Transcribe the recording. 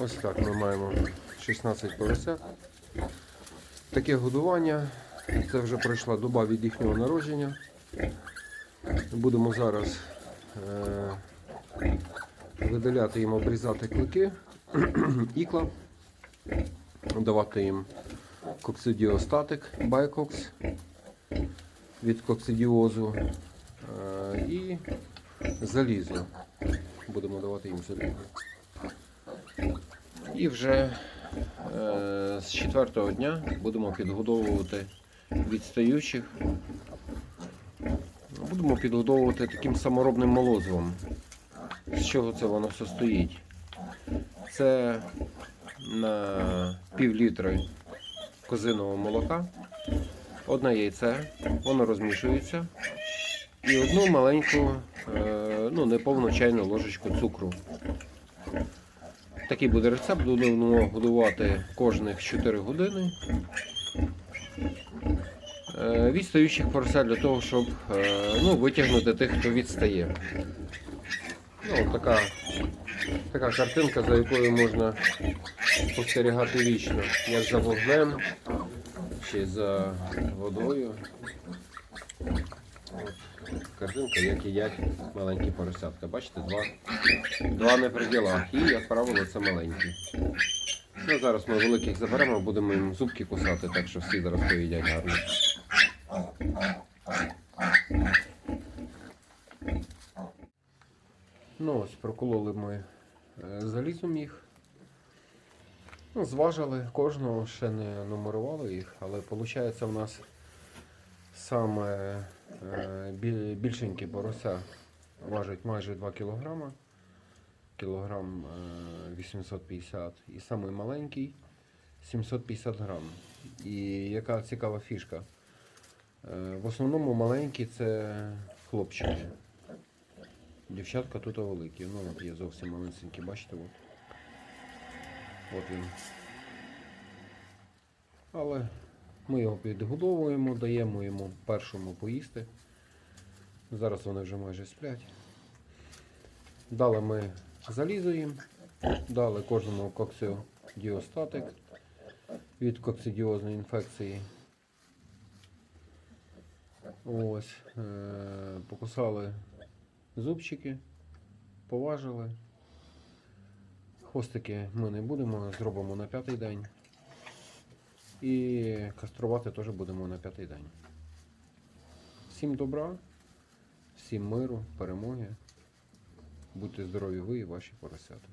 Ось так ми маємо 16 поросят. Таке годування. Це вже пройшла доба від їхнього народження. Будемо зараз е видаляти їм, обрізати клики, ікла, давати їм коксидіостатик, байкокс від коксидіозу е, і залізо. Будемо давати їм залізо. І вже е, з четвертого дня будемо підгодовувати відстаючих. Будемо підгодовувати таким саморобним молозивом. З чого це воно состоїть? Це на пів літри козиного молока, одне яйце, воно розмішується, і одну маленьку, е, ну, неповну чайну ложечку цукру. Такий буде рецепт, будемо годувати кожних 4 години. Е, Відстаючих поросят для того, щоб е, ну, витягнути тих, хто відстає. Ну, така, така картинка, за якою можна спостерігати вічно, як за вогнем, чи за водою. От, картинка, як їдять маленькі поросятка. Бачите, два, два не при ділах. І, як правило, це маленькі. Ну, зараз ми великих заберемо, будемо їм зубки кусати, так що всі зараз поїдять гарно. Ну ось, прокололи ми е, залізом їх. Ну, зважили кожного, ще не нумерували їх, але виходить у нас саме е, більшенькі порося важить майже 2 кг, кілограм е, 850 і самий маленький 750 грам. І яка цікава фішка. Е, В основному маленькі це хлопчики. Дівчатка тут великі. Ну от є зовсім маленькі, бачите, от. От він. Але ми його підгодовуємо, даємо йому першому поїсти. Зараз вони вже майже сплять. Дали ми залізо їм, дали кожному коксидіостатик від коксидіозної інфекції. Ось, е, покусали зубчики, поважили. Хвостики ми не будемо, зробимо на п'ятий день. І каструвати теж будемо на п'ятий день. Всім добра, всім миру, перемоги. Будьте здорові ви і ваші поросята.